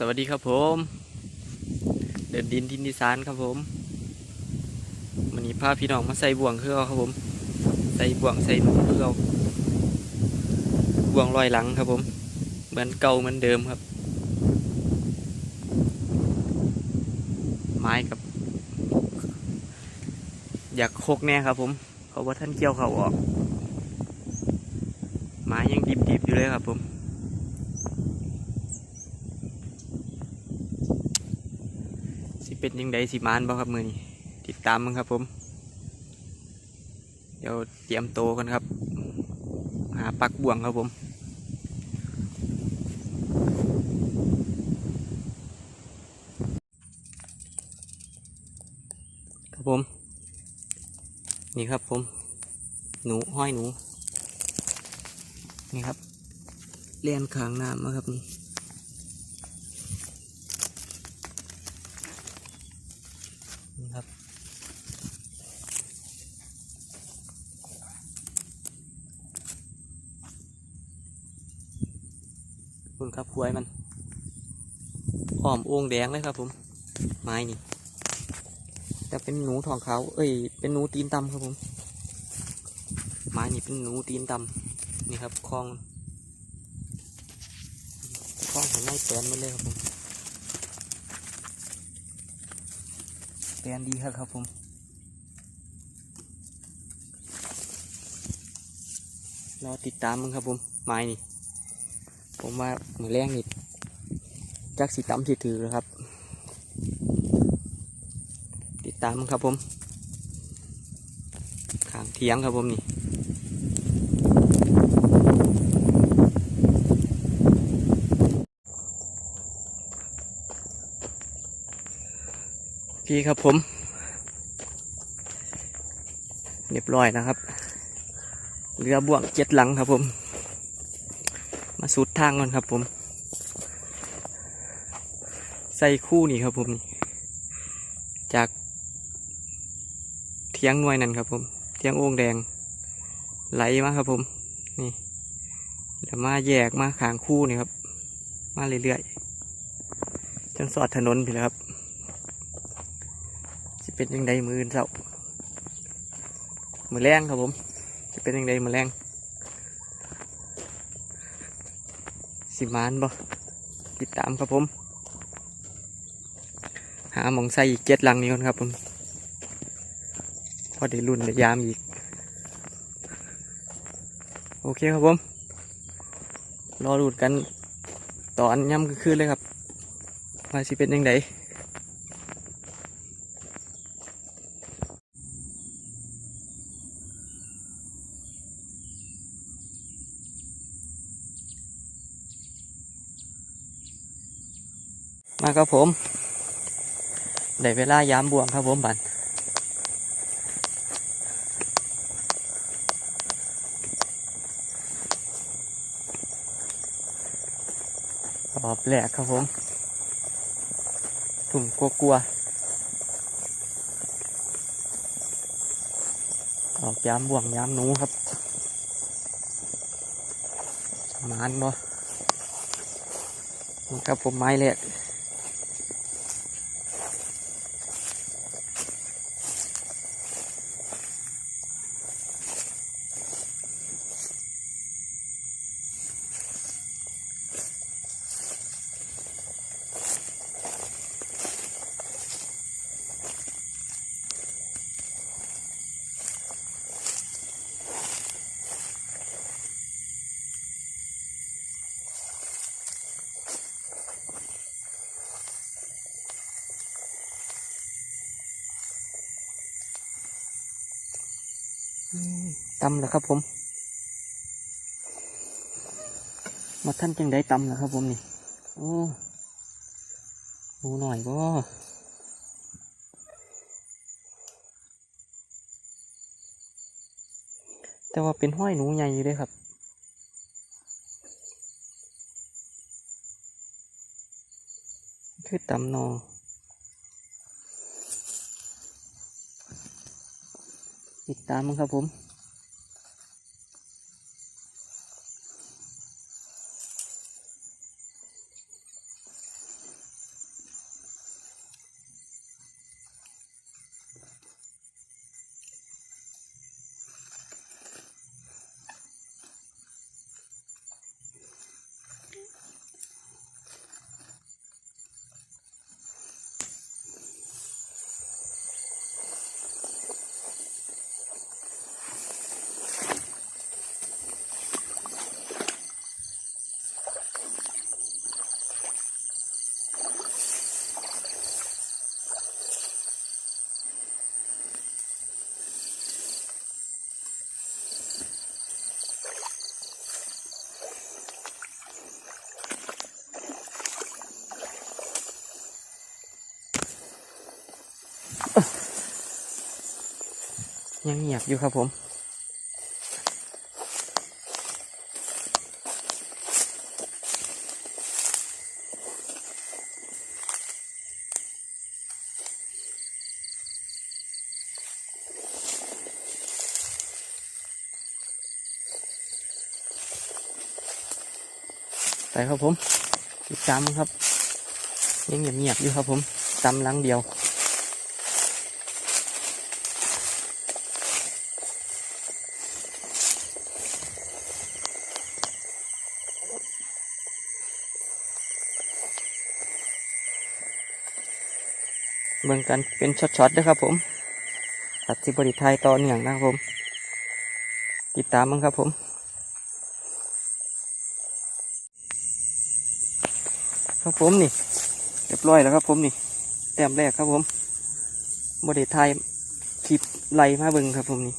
สวัสดีครับผม เดินดินดินดิสานครับผมวันนี้พาพี่น้องมาใส่บ่วงคือเอาครับผม ใส่บ่วงใส่หนูคือเอาบ่วงลอยหลังครับผม เหมือนเก่าเหมือนเดิมครับ ไม้กับ อยากโคกแน่ครับผมเขาว่าท่านเกี่ยวเขาออก ไม้ยังดิบๆอยู่เลยครับผม เป็นยังไงสิมานบ่ครับมือนี้ติดตามมั้งครับ ผม เดี๋ยวเตรียมโตกันครับ หาปักบ่วงครับผมครับผม นี่ครับผม หนูห้อยหนู นี่ครับเลียนขางน้ำนะครับนี่ ครับควยมันอ้อมโอ่งแดงเลยครับผม ไม้นี่แต่เป็นหนูทองขาวเอ้ย เป็นหนูตีนตำครับผม ไม้นี่เป็นหนูตีนตำนี่ครับคลองคลองของไม้แปนมันเลยครับผมแปลนดีครับครับผมรอติดตามมึงครับผมไม้นี่ ผมว่ามือแรงนี่จักสีตำสีถือแล้วครับ ติดตามครับผมขางเทียงครับผมนี่พี่ครับผมเรียบร้อยนะครับ เรือบ่วงเจ็ดหลังครับผม สุดทางก่อนครับผม ใส่คู่นี่ครับผม จากเทียงหน่วยนั่นครับผม เทียงโอ่งแดง ไหลมาครับผม นี่แล้วมาแยกมาขางคู่นี่ครับ มาเรื่อยๆจนสอดถนนไปแล้วครับจะเป็นยังไงมือเสามือแรงครับผม จะเป็นยังไงมือแรง สิมานบ่ติดตามครับผม หาหมองใส่อีกเจ็ดลังนี้ก่อนครับผมพอได้รุ่นได้ยามอีก โอเคครับผม รอรุ่นกันตอนย่ำคืนเลยครับว่าสิเป็นยังไง ครับผมได้เวลายามบ่วงครับผมบันรอบแรกครับผมถุ่มกลัวๆออกยามบ่วงยามหนูครับมานบ่นะครับผมไม้แรก ตำแล้วครับผมมาท่านจังได้ตำแล้วครับผมนี่โอ้หูหน่อยก็แต่ว่าเป็นห้อยหนูใหญ่อยู่เลยครับคือตำนอติดตามมั้งครับผม ยังเงียบอยู่ครับผม ไปครับผมติดตามครับ ยังเงียบๆอยู่ครับผมตำหลังเดียว เบิ่งกันเป็นช็อตๆนะครับผมตัดสิบริไทยต่อเนื่องนะครับผม ติดตามมั้งครับผมครับผมนี่เรียบร้อยแล้วครับผมนี่แต้มแรกครับผมบริไทยคลิปไล่มาเบิ่งครับผมนี่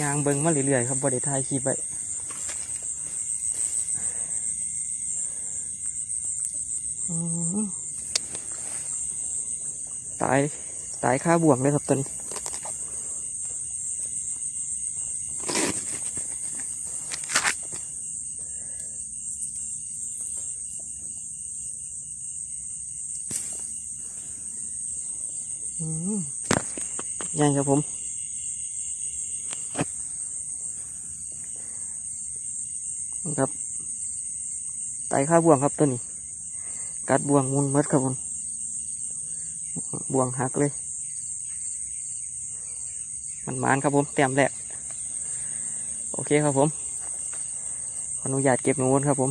ยางเบิ่งมาเรื่อยๆครับบริไทยคลิปไปอืมตายตายค่าบ่วงเลยครับตอนนี้อืมยังครับผม ครับไตข้าบ่วงครับตัวนี้ กัดบ่วงมุนมัดครับผม บ่วงหักเลย มันมานครับผมแต้มแรกโอเคครับผมขออนุญาตเก็บหนูนครับผม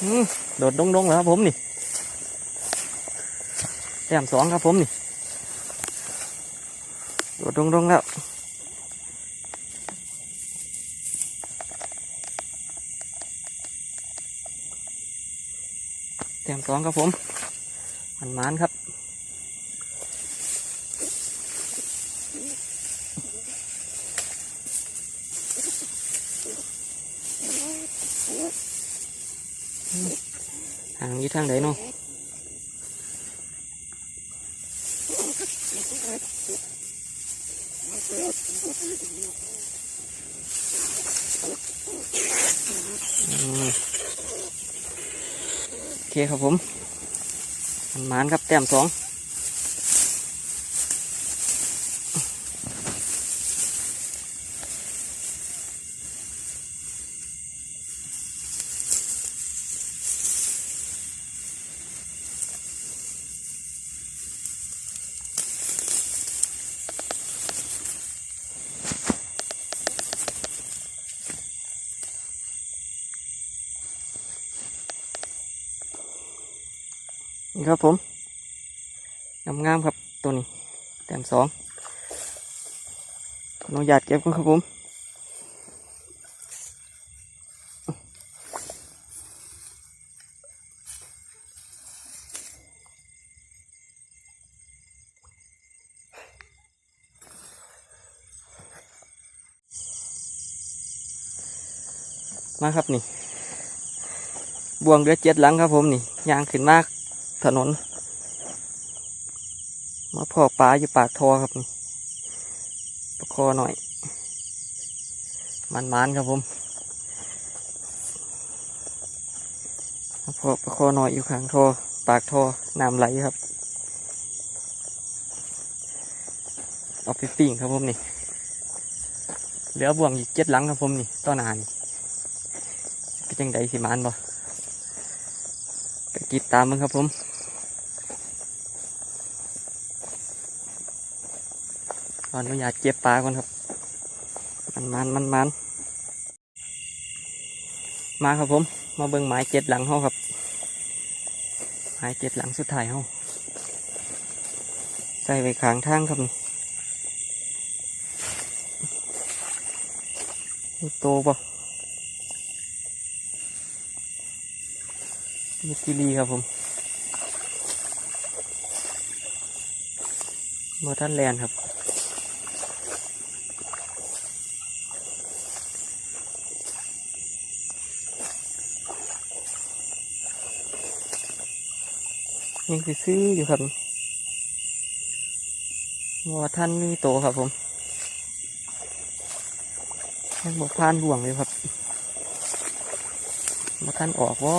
อืมโดดดงๆแล้วครับผมนี่แต้มสองครับผมนี่โดดตรงๆแล้ว แต้มสองครับผมมันมานครับทางนี้ทางไหนเนาะ เคครับผมมันมานครับแต้มสอง นี่ครับผมงามๆครับตัวนี้แต้มสองขออนุญาตเก็บก่อนครับผมมาครับนี่ บวงเรือเจ็ดหลังครับผมนี่ยางขึ้นมาก ถนน มาพ่อปลาอยู่ปากทอครับประคอหน่อย มันมันครับผมมาพ่อประคอหน่อยอยู่ข้างทอปากทอน้ำไหลครับเอาไปปิ้งครับผมนี่เหลือบ่วงอีกเจ็ดหลังครับผมนี่ต้นานี่เป็จังไดสิมันบ่ไปติดตามมันครับผม ออนุญาตเก็บปลาก่อนครับ มันมันมันมันมาครับผม มาเบิ่งหมายเจ็ดหลังเขาครับหมายเจ็ดหลังสุดท้ายเขาใส่ไว้ขางทางครับนี่โตปะนี่กิลีครับผมเมื่อท่านแลนครับ ยังซื้ออยู่ครับว่าท่านมีโตครับผมยังบอกพานบ่วงเลยครับมาท่านออกว่า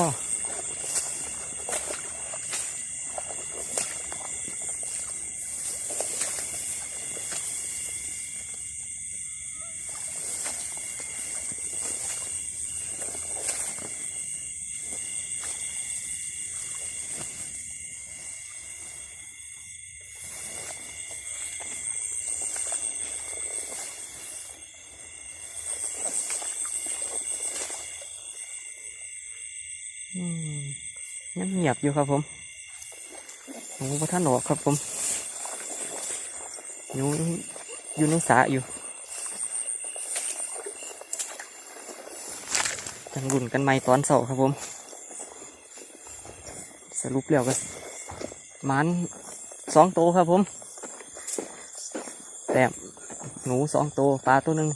ยังเงียบอยู่ครับผมโอ้พระท่านออครับผม อยู่อยู่ในสระอยู่จังรุ่นกันไหมตอนเสาครับผม สรุปแล้วก็มันสองตัวครับผม แต่หนูสองตัวปลาตัวหนึ่ง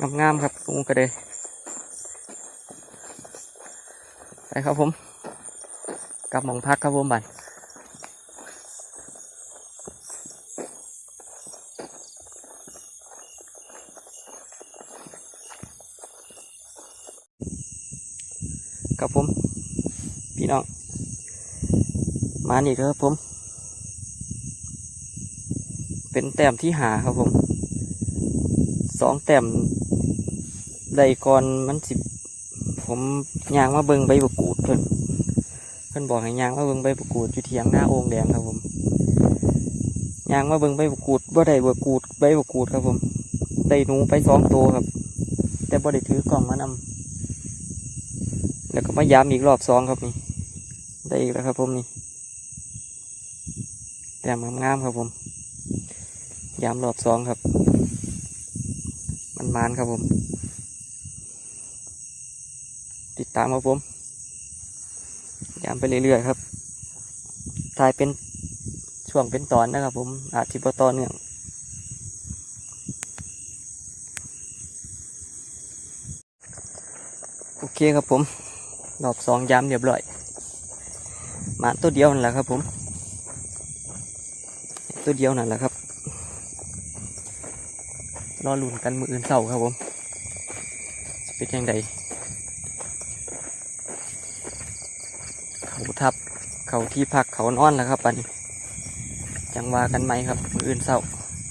งามๆครับงูกระเดยไปครับผมกลับหมองพักครับผมบันครับผม พี่น้อง มานี่ครับผม เป็นแต้มที่หาครับผมสองแต้ม ได้ก่อนมันสิผมยางมาเบิงใบบกูดเพิ่นเพิ่นบอกให้ยางมาเบิงใบกูดอยู่เทียงหน้าโอ่งแดงครับผมยางมาเบิงใบกูดบ่ได้บกูดใบกูดครับผมได้หนูไปสองตัวครับ แต่บ่ได้ถือกล่องมานำแล้วก็มาย้ำอีกรอบสองครับนี่ ได้อีกแล้วครับผมนี่แต้มงามๆครับผมย้ำรอบสองครับ มันมานครับผม ติดตามครับผมยามไปเรื่อยๆครับถ่ายเป็นช่วงเป็นตอนนะครับผมอาจจะบ่ต่อเนื่องโอเคครับผมรอบสองยามเรียบร้อยมาตัวเดียวนั่นแหละครับผม ตัวเดียวนั่นแหละครับ รอลุ่นกันมืออื่นเสาร์ครับผมจะเป็นยังไงเขาทับ เขาที่พักเขานอนแล้วครับปันจังว่ากันไหมครับ มืออื่นเศร้า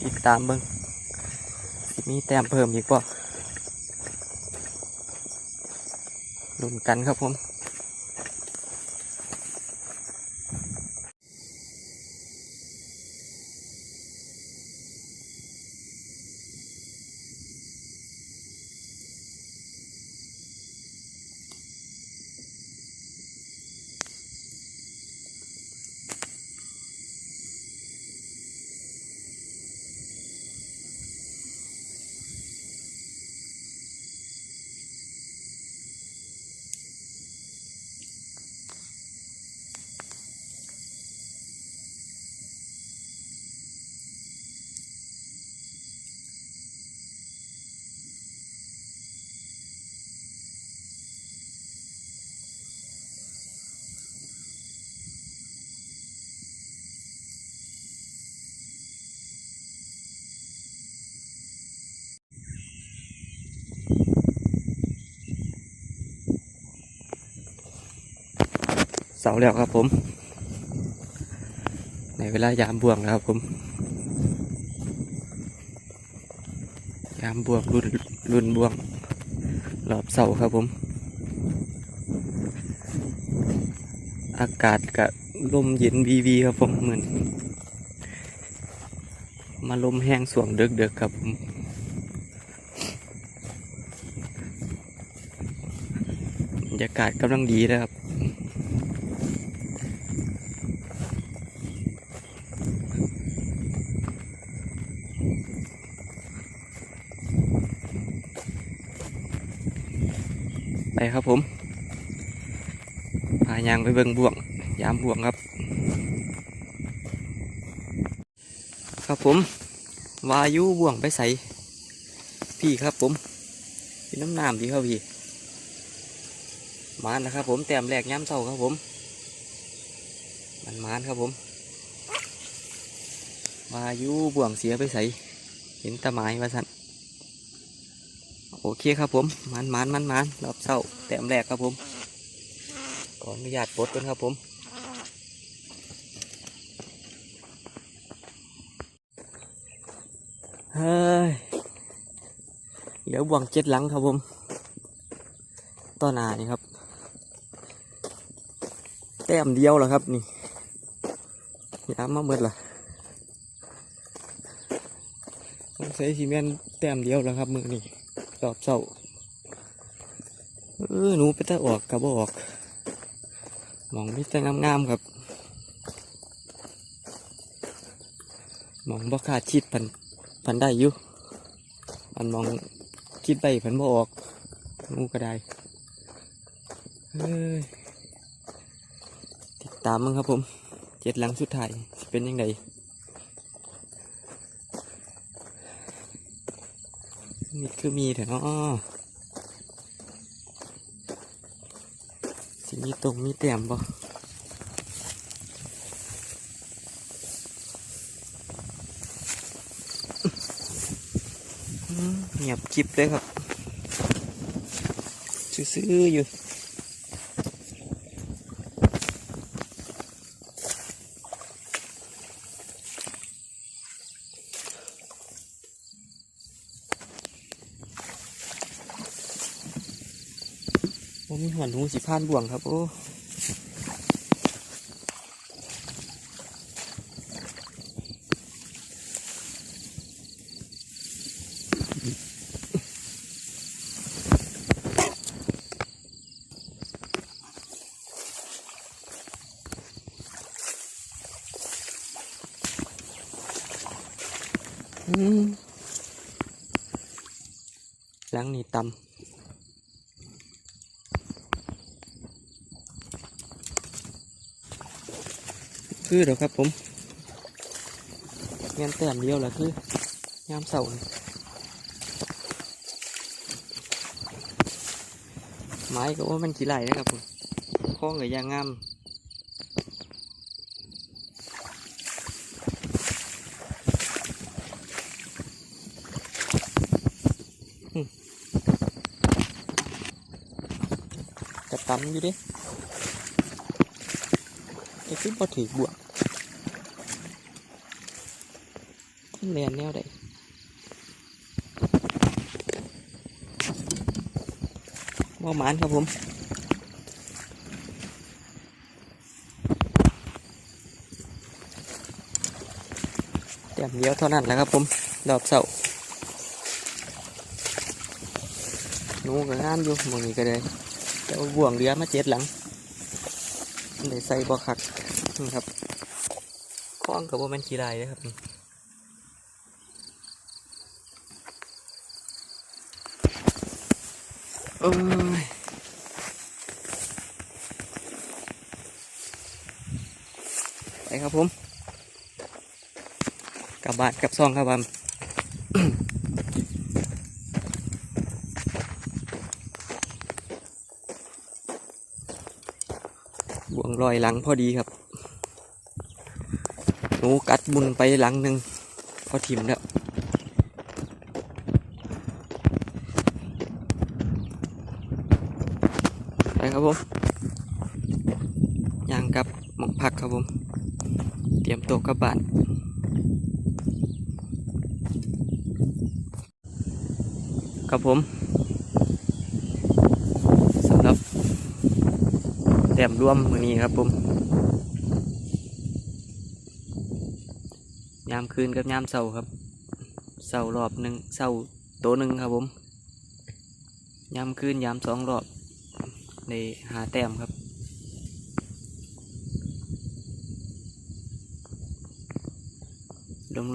ติดตามเบิ้งสิมีแต้มเพิ่มอีกป่ะลุ่นกันครับผมาแล้วครับผม ในเวลายามบ่วงครับผม ยามบ่วงรุ่นรุ่นบ่วงรอบเสาครับผม อากาศกับลมเย็นวีวีครับผมเหมือนมาลมแห้งสวงเดึกๆครับผมบรรยากาศกำลังดีนะครับ ครับผมพายางไปเบิ่งบ่วง ยามบ่วงครับ ครับผม วายุบ่วงไปใส่พี่ครับผมพี่น้ำน้ำพี่ครับพี่มานนะครับผมแต้มแรกย้ำเศร้าครับผม มันมานครับผมวายุบ่วงเสียไปใส่เห็นตะไม้ว่าสัน โอเคครับผมมันมันมันมันรอบเศร้าแต้มแรกครับผมขออนุญาตปลดก่อนครับผมเฮ้ยเหลือบวงเจ็ดหลังครับผมต้นหนานี่ครับ แต้มเดียวเหรอครับนี่ย้ำมาเมื่อละต้องใช้ซีเมนต์แต้มเดียวแล้วครับมือนี่ รอบเศร้าเออหนูไปตะออกกับบ่ออกมองมิตรงามๆครับมองบ่ขาดชิดพันพันได้อยู่มันมองคิดไปพันบ่ออกหนูก็ได้เฮ้ยติดตามมั้งครับผม เจ็ดหลังสุดท้ายเป็นยังไง มีคือมีแต่เนาะสิมีตรงมีแต้มบ่เงียบจิบเลยครับ ซื้อๆอยู่ หัวหนูสิพานบ่วงครับ โอ้อืมหลังนี่ตำ คือเดี๋ยวครับผมงานแต้มเดียวแหละคืองามเสานี่ไม้ก็ว่ามันกี่ไหลนะครับผมข้องกับยางงามอืมจะตำอยู่ดิ คือพอถือบวกเรียนแนวใดว่หมานครับผมแต้มเดียวเท่านั้นแหละครับผมดอกเสาหนูก็งามอยู่หมองนี้ก็เลยแต่ว่าบ่วงเรือมาเจ็ดหลัง เลยใส่บ่คักนี่ครับคล้องกับว่ามันขี้ลายนะครับนี่โอ้ยไปครับผมกลับบ้านกลับซองครับผม บ่วงลอยหลังพอดีครับหนูกัดบุญไปหลังหนึ่งพอถิ่มแล้วไปครับผมย่างกับหมองพักครับผม เตรียมตัวกลับบ้านครับผมสำหรับ แต้มร่วมมือนี้ครับผมยามคืนกับยามเสาครับเสารอบหนึ่งเสาตัวหนึ่งครับผมยามคืนยามสองรอบในหาแต้มครับ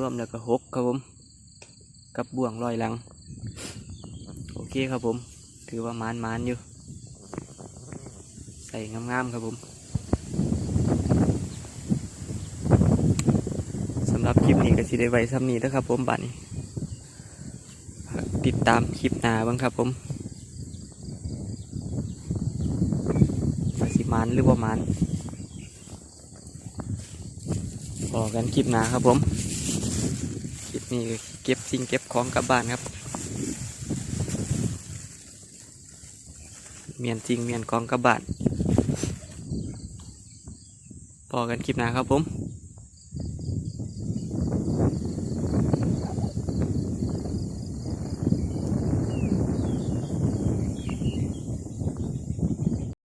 รวมๆแล้วก็หกครับผม กับบ่วงลอยหลัง โอเคครับผม ถือว่ามานมานๆอยู่ ใส่งามๆครับผมสำหรับคลิปนี้ก็สิได้ไว้ซ้ำนี้นะครับผมบัดนี้ ติดตามคลิปหน้าบ้างครับผมสิมานหรือว่ามานบอกกันคลิปหนาครับผมคลิปนี้เก็บสิ่งเก็บของกลับบ้านครับ เมียนจริงเมียนของกับบ้าน พอกันคลิปหน้าครับผม